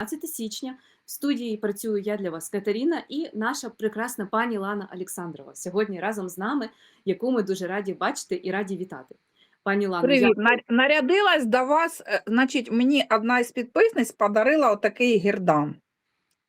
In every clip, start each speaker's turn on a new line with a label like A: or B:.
A: 15 січня в студії працюю я для вас Катерина і наша прекрасна пані Лана Олександрова сьогодні разом з нами, яку ми дуже раді бачити і раді вітати. Пані Лана,
B: Привіт,
A: я...
B: Нарядилась до вас. е, Значить, мені одна із підписниць подарила отакий гірдан.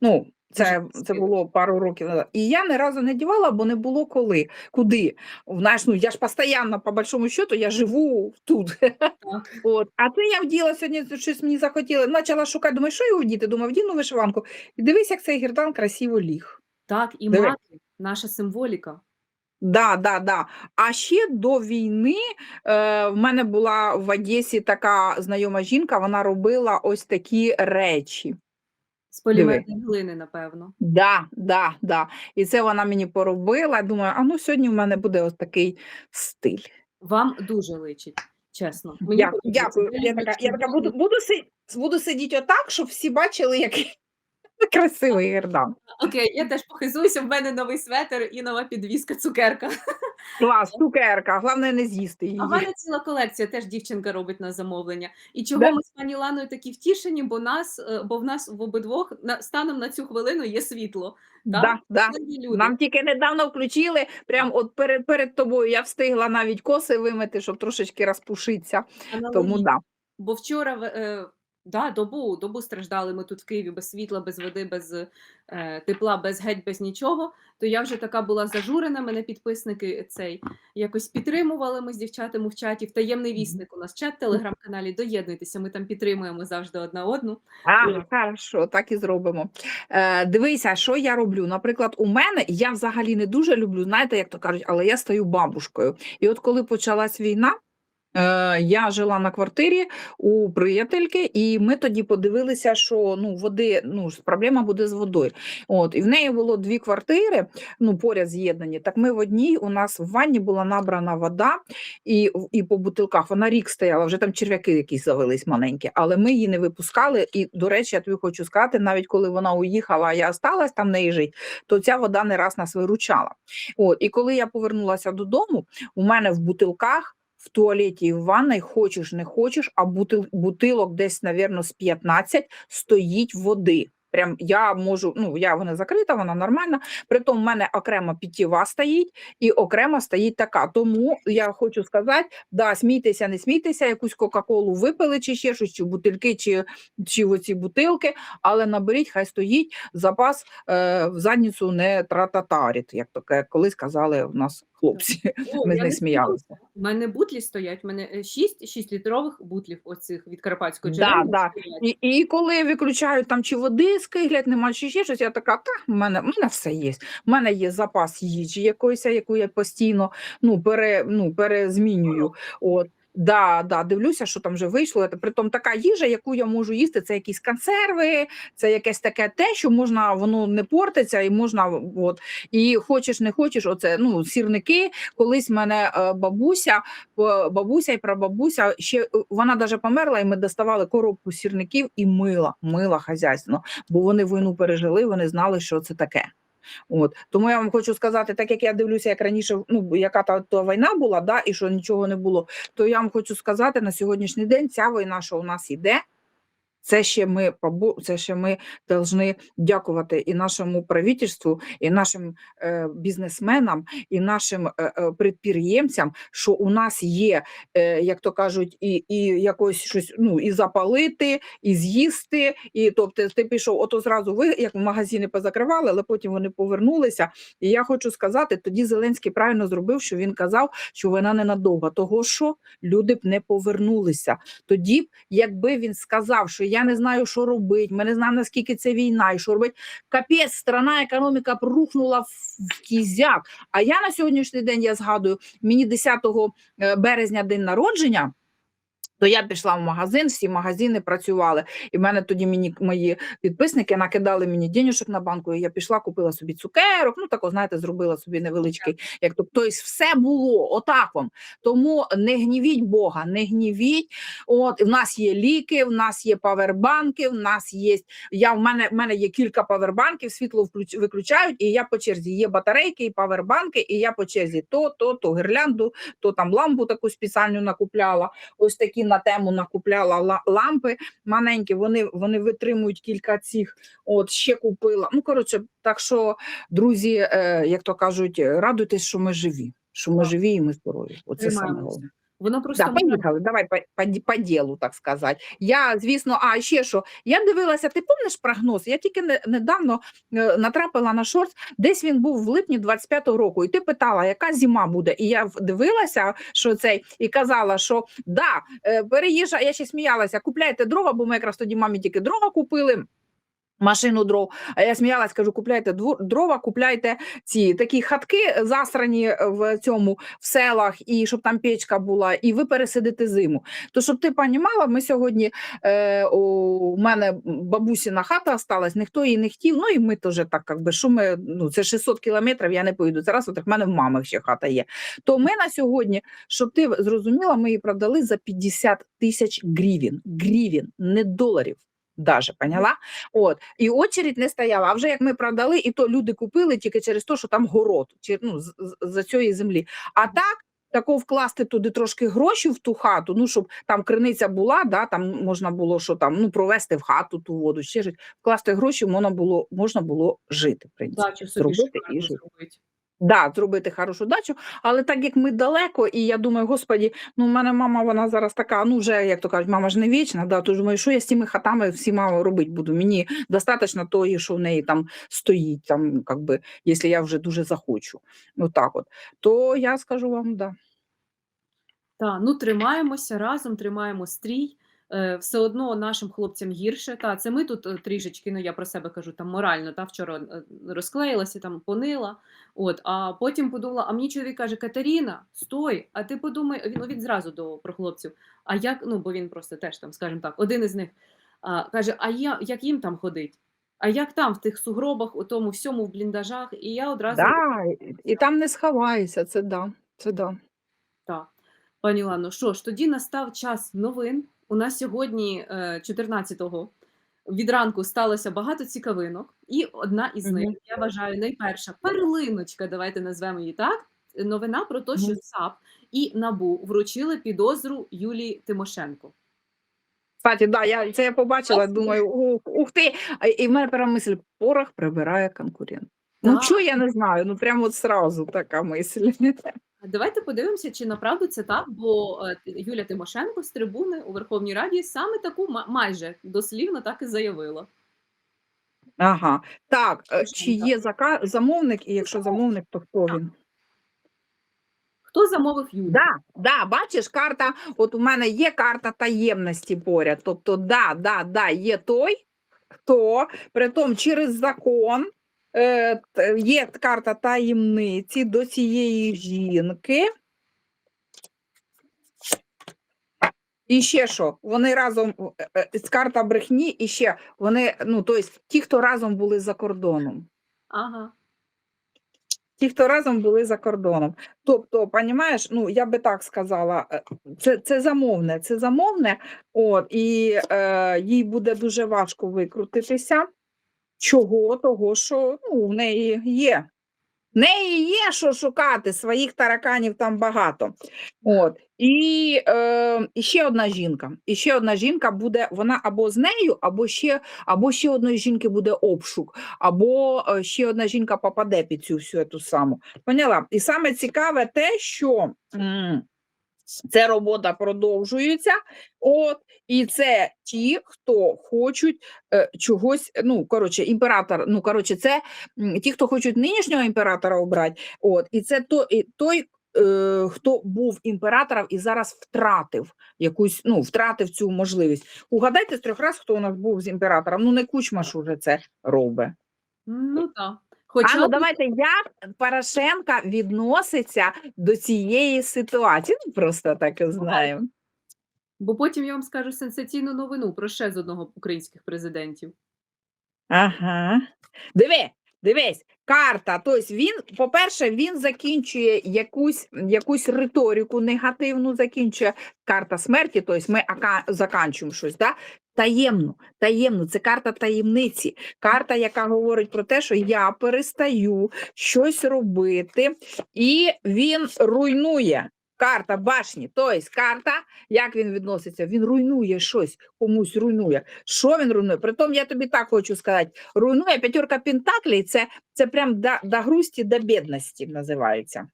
B: Ну, це, це було пару років назад. І я ні разу не дівала, бо не було коли. Куди? Знаєш, ну я ж постійно, по большому счету, я живу тут. От. А це я вділа сьогодні, щось мені захотіло. Почала шукати, думаю, що його вдіти? Думаю, вдіну вишиванку. І дивись, як цей гірдан красиво ліг.
A: Так, і
B: Диви.
A: мати, наша символіка.
B: Да, да, да. А ще до війни е, в мене була в Одесі така знайома жінка, вона робила ось такі речі.
A: З полімерної глини, напевно.
B: Да, да, да. І це вона мені поробила. Думаю, а ну сьогодні в мене буде ось такий стиль.
A: Вам дуже личить, чесно. Мені
B: Дякую, дякую. Я така, я така буду, буду, си, буду сидіти отак, щоб всі бачили, який красивий гердан.
A: Окей, я теж похизуюся, в мене новий светер і нова підвіска цукерка.
B: Клас, цукерка, головне не з'їсти її.
A: А в мене ціла колекція, теж дівчинка робить на замовлення. І чого
B: Да?
A: ми з пані Ланою такі втішені, бо нас, е, бо в нас в обидвох на станом на цю хвилину є світло.
B: Да,
A: Так?
B: да.
A: Люди.
B: Нам тільки недавно включили, прям от перед, перед тобою я встигла навіть коси вимити, щоб трошечки розпушитися. Тому да.
A: Бо вчора е, да, добу, добу страждали ми тут в Києві без світла, без води, без е, тепла, без геть, без нічого. То я вже така була зажурена. Мене підписники цей якось підтримували. Ми з дівчатами в чаті. В таємний вісник у нас чат в телеграм-каналі. Доєднуйтеся, ми там підтримуємо завжди одна одну.
B: А, хорошо, так і зробимо. Е, дивися, що я роблю. Наприклад, у мене я взагалі не дуже люблю, знаєте, як то кажуть, але я стаю бабушкою. І от коли почалась війна. Е, Я жила на квартирі у приятельки, і ми тоді подивилися, що ну води ну проблема буде з водою. От і в неї було дві квартири, ну поряд з'єднані. Так ми в одній у нас в ванні була набрана вода, і, і по бутилках вона рік стояла, вже там черв'яки якісь завелись маленькі, але ми її не випускали. І, до речі, я тобі хочу сказати, навіть коли вона уїхала, а я осталась там в неї жить, то ця вода не раз нас виручала. От, і коли я повернулася додому, у мене в бутилках. В туалеті і в ванной, хочеш не хочеш, а бутил, бутилок десь, навірно, з 15 стоїть води. Прям я можу, ну я вона закрита, вона нормальна. Притом в мене окремо питєва стоїть і окремо стоїть така. Тому я хочу сказати, да, смійтеся, не смійтеся, якусь Кока-Колу випили, чи ще щось, чи бутильки, чи, чи оці бутилки, але наберіть, хай стоїть запас е, в задницю не трататарить, як то ка- колись казали в нас хлопці.
A: О,
B: Ми з них сміялися.
A: У мене бутлі стоять, у мене 6, 6 літрових бутлів оцих від Карпатського
B: Да, да. І, і коли виключають там чи води скиглять, нема чи ще щось, я така, та в мене, в мене все є. У мене є запас їжі якоїсь, яку я постійно ну, пере, ну, перезмінюю. От. Да, да, дивлюся, що там вже вийшло. Притом така їжа, яку я можу їсти, це якісь консерви, це якесь таке те, що можна, воно не портиться, і можна, от. І хочеш, не хочеш, оце ну, сірники. Колись мене е, бабуся, е, бабуся і прабабуся ще е, вона навіть померла, і ми доставали коробку сірників і мила, мила хазяйство, бо вони війну пережили, вони знали, що це таке. От тому я вам хочу сказати, так як я дивлюся, як раніше, ну яка та, та війна була, да, і що нічого не було, то я вам хочу сказати на сьогоднішній день ця війна, що у нас іде. Це ще ми це ще ми повинні дякувати і нашому правительству, і нашим е, бізнесменам, і нашим е, е, підприємцям, що у нас є, е, як то кажуть, і, і якось щось ну і запалити, і з'їсти. І тобто, ти пішов, ото зразу ви як магазини позакривали, але потім вони повернулися. І я хочу сказати, тоді Зеленський правильно зробив, що він казав, що вона ненадовго, того що люди б не повернулися. Тоді б, якби він сказав, що я не знаю, що робити, ми не знаємо, наскільки це війна, і що робити. Капець, страна, економіка рухнула в, в кізяк. А я на сьогоднішній день я згадую, мені 10 е, березня день народження. То я пішла в магазин, всі магазини працювали. І в мене тоді мені мої підписники накидали мені денежок на банку. І я пішла, купила собі цукерок. Ну тако, знаєте, зробила собі невеличкий. Як то, тобто все було отак вам. Тому не гнівіть Бога, не гнівіть. От в нас є ліки, в нас є павербанки, в нас є. Я в мене в мене є кілька павербанків, світло включ, виключають, і я по черзі є батарейки і павербанки, і я по черзі то, то, то гірлянду, то там лампу таку спеціальну накупляла. Ось такі на тему накупляла лампи маленькі, вони, вони витримують кілька цих, от ще купила. Ну, коротше, так що, друзі, е, як то кажуть, радуйтесь, що ми живі, що ми живі і ми здорові. Оце саме головне.
A: Воно просто
B: Да, поїхали, давай по, по, по ділу, так сказати. Я, звісно, а ще що, я дивилася, ти пам'ятаєш прогноз? Я тільки не, недавно е, натрапила на шорт, десь він був в липні 25-го року, і ти питала, яка зима буде. І я дивилася, що цей, і казала, що да, е, переїжджа, я ще сміялася, купляйте дрова, бо ми якраз тоді мамі тільки дрова купили. Машину дров, а я сміялась, кажу, купляйте дрова, купляйте ці такі хатки засрані в цьому в селах, і щоб там печка була, і ви пересидите зиму. То щоб ти понімала, ми сьогодні е, у мене бабусіна хата осталась, ніхто її не хотів. Ну і ми теж так, как би, що ми, ну це 600 кілометрів, я не поїду. Зараз от в мене в мами ще хата є. То ми на сьогодні, щоб ти зрозуміла, ми її продали за 50 тисяч гривень. Гривень, не доларів. Даже поняла? От і очередь не стояла. А вже як ми продали, і то люди купили тільки через те, що там город, ну за цієї землі. А так. Тако вкласти туди трошки грошей в ту хату, ну щоб там криниця була, да, там можна було що там ну провести в хату ту воду, ще ж вкласти гроші, можна було можна було жити. В принципі,
A: собі
B: зробити і жити. Да, зробити хорошу дачу, але так як ми далеко, і я думаю, господі, ну в мене мама, вона зараз така, ну вже як то кажуть, мама ж не вічна, да, то думаю, що я з цими хатами всіма робити буду. Мені достатньо тої, що в неї там стоїть, там, как би, якщо я вже дуже захочу. Ну так от. То я скажу вам, да.
A: Та, ну тримаємося разом, тримаємо стрій. Е, все одно нашим хлопцям гірше. Та, це ми тут е, трішечки, ну я про себе кажу, там морально, та вчора е, розклеїлася, там понила. От, а потім подумала, а мені чоловік каже: Катерина, стой, а ти подумай, він, ну, він зразу до про хлопців. А як, ну бо він просто теж там, скажімо так, один із них а, каже: А я як їм там ходить? А як там, в тих сугробах, у тому всьому в бліндажах? І я одразу
B: Да, і, і там не сховаєшся, це да. Це да.
A: Так, пані Лано, що ж, тоді настав час новин. У нас сьогодні, е, 14-го, від ранку сталося багато цікавинок, і одна із них,
B: Мгм.
A: я вважаю, найперша перлиночка, давайте назвемо її так. Новина про те, що САП і НАБУ вручили підозру Юлії Тимошенко.
B: Кстати, да, я це я побачила, думаю, ух, ух ти. І в мене прямо мисль, порох прибирає конкурент. Ну, чого я не знаю, ну прямо от сразу така мисль.
A: Давайте подивимося, чи направду це так, бо е, Юлія Тимошенко з трибуни у Верховній Раді саме таку ма- майже дослівно так і заявила.
B: Ага. Так, е, чи є зака... замовник, і якщо замовник, то хто він?
A: Хто замовив Юлію?
B: Да, да, бачиш, карта, от у мене є карта таємності поряд. Тобто, да, да, да, є той, хто, притом через закон є карта таємниці до цієї жінки. І ще що, вони разом, е, е, з карта брехні, і ще вони, ну, тобто, ті, хто разом були за кордоном.
A: Ага.
B: Ті, хто разом були за кордоном. Тобто, понімаєш, ну я би так сказала, е, це, це замовне, це замовне, от, і е, їй буде дуже важко викрутитися. Чого? Того, що ну, в неї є. В неї є що шукати, своїх тараканів там багато. От. І, е, ще одна жінка. І ще одна жінка буде, вона або з нею, або ще, або ще одної жінки буде обшук, або е, ще одна жінка попаде під цю всю ту саму. Поняла? І саме цікаве те, що ця робота продовжується, от, і це ті, хто хочуть е, чогось, ну, коротше, імператор, ну, коротше, це ті, хто хочуть нинішнього імператора обрати, от, і це то, і той, е, хто був імператором і зараз втратив якусь, ну, втратив цю можливість. Угадайте з трьох разів, хто у нас був з імператором. Ну, не кучма ж уже це робить.
A: Ну так.
B: А
A: Хоча
B: ну давайте як Порошенка відноситься до цієї ситуації. Ну просто так і знаємо.
A: Бо потім я вам скажу сенсаційну новину про ще з одного українських президентів.
B: Ага. Диви, дивись, карта. Тобто він, по-перше, він закінчує якусь, якусь риторику негативну, закінчує карта смерті, тобто ми ака- заканчуємо щось. Да? Таємно, таємно, це карта таємниці, карта, яка говорить про те, що я перестаю щось робити, і він руйнує. карта башні, тобто карта, як він відноситься? Він руйнує щось, комусь руйнує. Що він руйнує? Притом я тобі так хочу сказати: руйнує п'ятерка пентаклей, це, це прям до, до грусті, до бідності називається.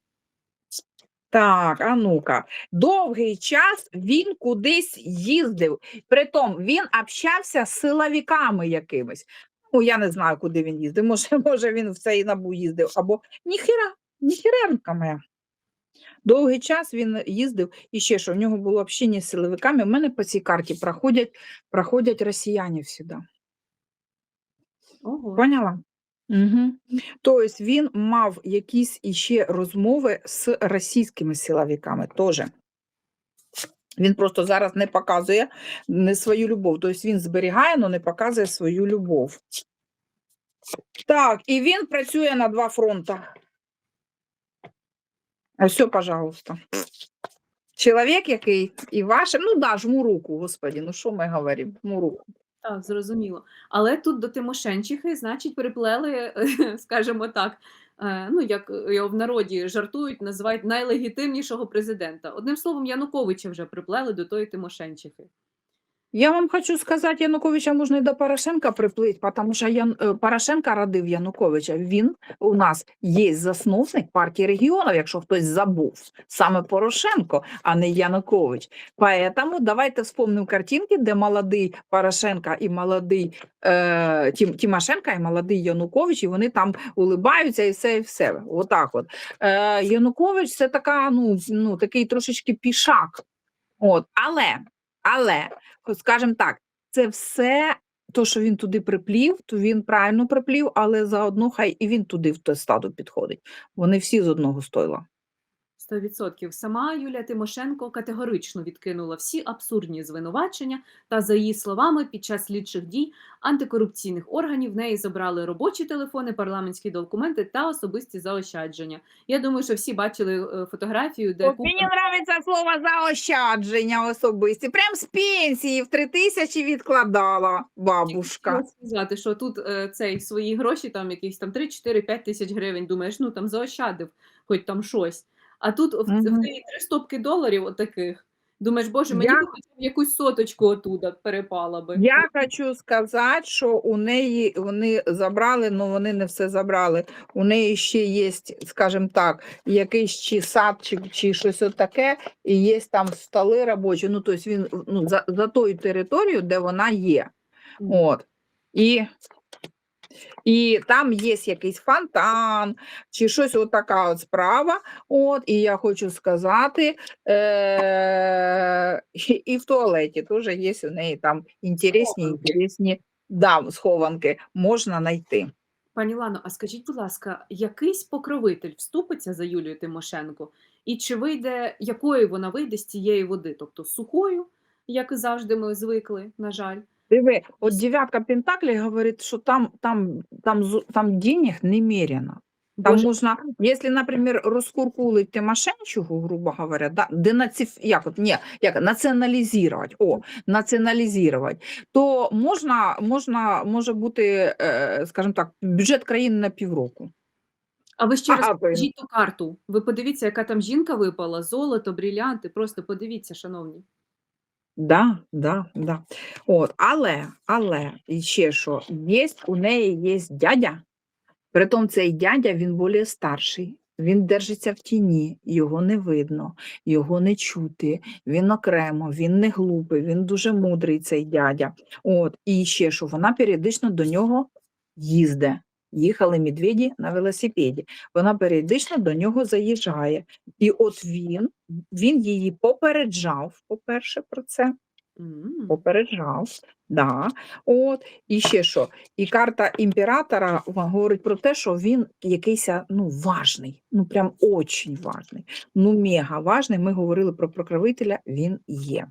B: Так, а ну-ка. Довгий час він кудись їздив. Притом він общався з силовиками якимись. Ну, я не знаю, куди він їздив. Може, може він в цей набу їздив, або ніхіра, ніхіренка моя. Довгий час він їздив і ще що в нього було общення з силовиками. У мене по цій карті проходять, проходять росіяни сюди.
A: Ого.
B: Поняла? Угу. Тобто він мав якісь іще розмови з російськими силовиками теж. Він просто зараз не показує не свою любов. Тобто він зберігає, але не показує свою любов. Так, і він працює на два фронти. Все, пожалуйста. Чоловік, який і ваше, ну да, жму руку, господі, ну що ми говоримо, жму руку.
A: Так, зрозуміло. Але тут до Тимошенчихи, значить, приплели, скажімо так, е, ну як його в народі жартують, називають найлегітимнішого президента. Одним словом, Януковича вже приплели до тої Тимошенчихи.
B: Я вам хочу сказати, Януковича можна і до Порошенка приплити, тому що Ян... е, Порошенка родив Януковича. Він у нас є засновник партії регіонів, якщо хтось забув. Саме Порошенко, а не Янукович. Поэтому давайте вспомнимо картинки, де молодий Порошенко і молодий е... Тім... Тимошенко і молодий Янукович, і вони там улибаються і все, і все. Отак от. Е... Янукович це така, ну, ну, такий трошечки пішак. От. Але, але скажімо так, це все, то, що він туди приплів, то він правильно приплів, але заодно хай і він туди в те стадо підходить. Вони всі з одного стойла.
A: 100%. Сама Юлія Тимошенко категорично відкинула всі абсурдні звинувачення та, за її словами, під час слідчих дій антикорупційних органів в неї забрали робочі телефони, парламентські документи та особисті заощадження. Я думаю, що всі бачили е, фотографію, де
B: От мені подобається слово заощадження особисті. Прям з пенсії в три тисячі відкладала бабушка.
A: Сказати, що тут е, цей свої гроші, там якісь там 3, 4, 5 тисяч гривень, думаєш, ну там заощадив, хоч там щось. А тут в, в неї три стопки доларів отаких. Думаєш, боже, мені
B: Я-
A: б хоча б якусь соточку отуда перепала би.
B: Я хочу сказати, що у неї вони забрали, але вони не все забрали. У неї ще є, скажімо так, якийсь чи сад, чи, щось от таке, і є там столи робочі. Ну, тобто він ну, за, за тою територією, де вона є.
A: Мгм.
B: От. І, і там є якийсь фонтан, чи щось от така от справа. От, і я хочу сказати, е- і, в туалеті теж є у неї там інтересні, інтересні да, схованки можна знайти.
A: Пані Лано, а скажіть, будь ласка, якийсь покровитель вступиться за Юлію Тимошенко? І чи вийде, якою вона вийде з цієї води? Тобто сухою, як і завжди ми звикли, на жаль.
B: Диви, от дев'ятка Пентаклей говорить, що там, там, там, там денег немерено. Там
A: Боже,
B: можна, якщо, наприклад, розкуркулить Тимошенчугу, грубо говоря, да, денациф... як, от, ні, як, націоналізувати, о, націоналізувати, то можна, можна, може бути, е, скажімо так, бюджет країни на півроку.
A: А ви ще раз
B: Ага,
A: покажіть ту карту. Ви подивіться, яка там жінка випала, золото, брілянти. Просто подивіться, шановні.
B: Да, да, да. От, але, але, і ще що, є, у неї є дядя, притом цей дядя, він більш старший, він держиться в тіні, його не видно, його не чути, він окремо, він не глупий, він дуже мудрий, цей дядя. От, і ще що, вона періодично до нього їзде. Їхали медведі на велосипеді. Вона періодично до нього заїжджає. І от він, він її попереджав, по-перше, про це попереджав. Да. От, і ще що? І карта імператора говорить про те, що він якийсь ну, важний, ну прям очень важний, ну мега важний. Ми говорили про покровителя, він є.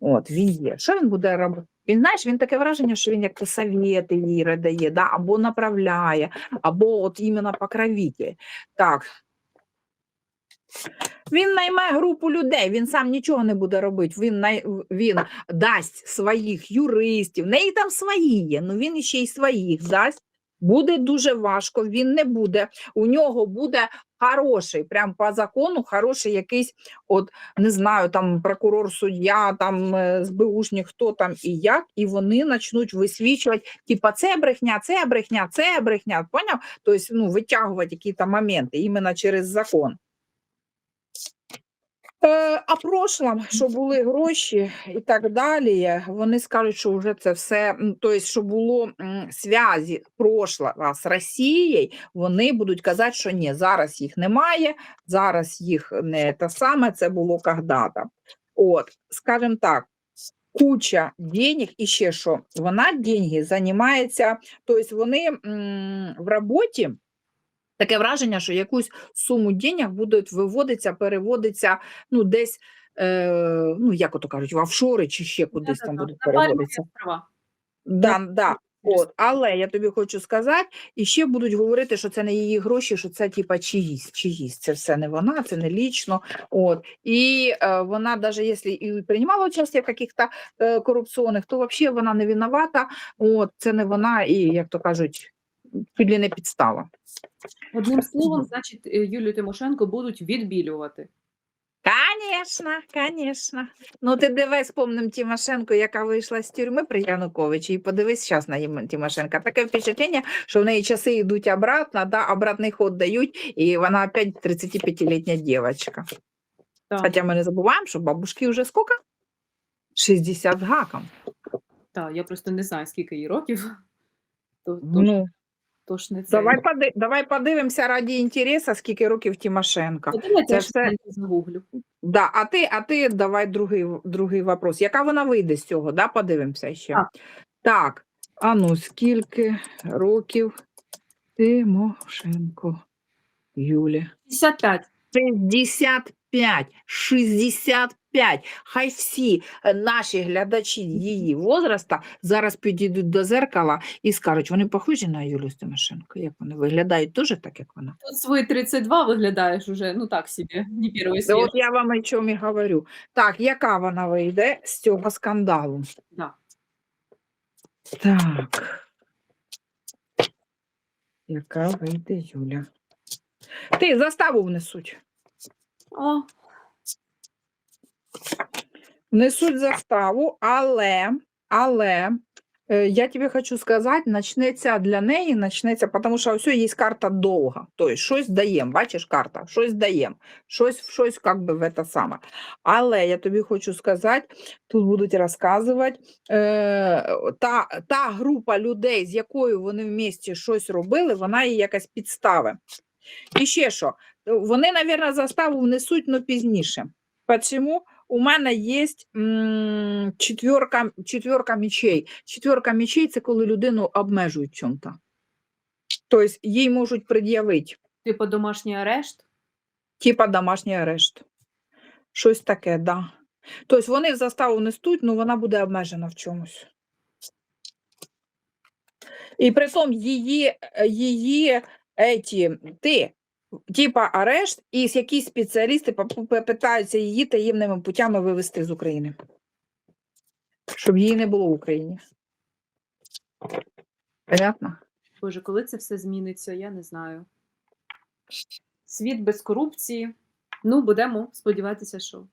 B: От, він є. Що він буде робити? Він, знаєш, він таке враження, що він як совєти їй дає, да? або направляє, або от іменно покровитель. Так. Він найме групу людей, він сам нічого не буде робити. Він, най... він дасть своїх юристів, в неї там свої є, ну він ще й своїх дасть. Буде дуже важко, він не буде. У нього буде хороший, прям по закону, хороший якийсь, от не знаю, там прокурор, суддя, там е, СБУшник, хто там і як, і вони почнуть висвічувати, типа це брехня, це брехня, це брехня. Поняв? Тобто, ну, витягувати якісь моменти іменно через закон. Е, а прошлом, що були гроші і так далі, вони скажуть, що вже це все, тобто, що було зв'язі прошлого з Росією, вони будуть казати, що ні, зараз їх немає, зараз їх не те саме, це було когда-то. От, скажімо так, куча денег і ще що, вона деньги займається, тобто вони в роботі, таке враження, що якусь суму денег будуть виводитися, переводитися, ну, десь, е, ну, як ото кажуть, в офшори чи ще кудись там
A: Да-да-да,
B: будуть
A: на Пальмові
B: переводитися. Да, да. От, але я тобі хочу сказати, і ще будуть говорити, що це не її гроші, що це типа чиїсь, чиїсь. Це все не вона, це не лічно. От. І е, вона, навіть якщо і приймала участь в каких-то е, корупційних, то взагалі вона не винувата. От, це не вона, і, як то кажуть, чуть ли не підстава.
A: Одним словом, значить, е, Юлію Тимошенко будуть відбілювати.
B: Конечно, конечно. Ну, ти дивись, спомним Тимошенко, яка вийшла з тюрми при Януковичі, і подивись зараз на Тимошенка. Таке впечатлення, що в неї часи йдуть обратно, да, обратний ход дають, і вона опять 35-літня дівчинка. Хоча ми не забуваємо, що бабушки вже скільки? 60 з гаком.
A: так, я просто не знаю, скільки їй років. То, то,
B: Ну,
A: то ж не це.
B: давай, поди, давай подивимося раді інтересу, скільки років Тимошенко. Це все-
A: загуглю.
B: Да, а ти, а ти давай другий, другий вопрос. Яка вона вийде з цього? Да? Подивимося ще.
A: Так.
B: Так, а ну, скільки років Тимошенко Юлі?
A: 55.
B: 65, 65. Хай всі е, наші глядачі її возраста зараз підійдуть до зеркала і скажуть, вони похожі на Юлю Тимошенко. Як вони виглядають теж так, як вона?
A: Тут свої 32 виглядаєш уже, ну так собі, не перший світ.
B: От я вам о чому і говорю. Так, яка вона вийде з цього скандалу?
A: Да.
B: Так. Яка вийде Юля? Ти заставу внесуть.
A: О,
B: Внесуть заставу, але, але е, я тобі хочу сказати, почнеться для неї, почнеться, тому що ось є карта довга. Тобто щось даємо, бачиш карта, щось даємо, щось, щось як би в це саме. Але я тобі хочу сказати, тут будуть розказувати, е, та, та група людей, з якою вони в місті щось робили, вона її якась підстави. І ще що, вони, мабуть, заставу внесуть, але пізніше. Почему? У мене є четверка, четверка мечей. Четверка мечей це коли людину обмежують в чому-то. Тобто їй можуть пред'явити,
A: типу домашній арешт.
B: типа домашній арешт. Щось таке, да. Тобто вони в заставу несуть, але вона буде обмежена в чомусь. І при тому її, її еті, ти, типа арешт, і якісь спеціалісти питаються її таємними путями вивезти з України. Щоб її не було в Україні. Понятно?
A: Боже, коли це все зміниться, я не знаю. Світ без корупції. Ну, будемо сподіватися, що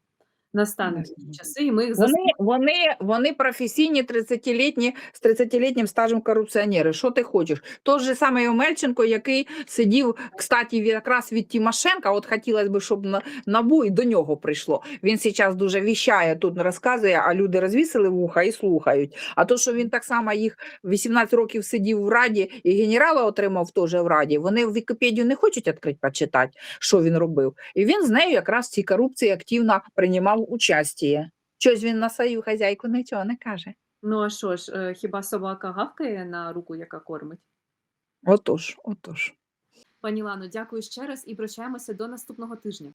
A: настануть
B: Не
A: часи, і ми їх
B: Вони, вони, вони професійні 30-літні з 30-літнім стажем корупціонери. Що ти хочеш? Той же самий Омельченко, який сидів, кстати, якраз від Тимошенка, от хотілося б, щоб на НАБУ і до нього прийшло. Він зараз дуже віщає, тут розказує, а люди розвісили вуха і слухають. А то, що він так само їх 18 років сидів в Раді і генерала отримав теж в Раді, вони в Вікіпедію не хочуть відкрити почитати, що він робив. І він з нею якраз в цій корупції активно приймав участі. Щось він на свою хазяйку нічого не каже.
A: Ну а що ж, е, хіба собака гавкає на руку, яка кормить?
B: Отож, отож.
A: Пані Лано, дякую ще раз і прощаємося до наступного тижня.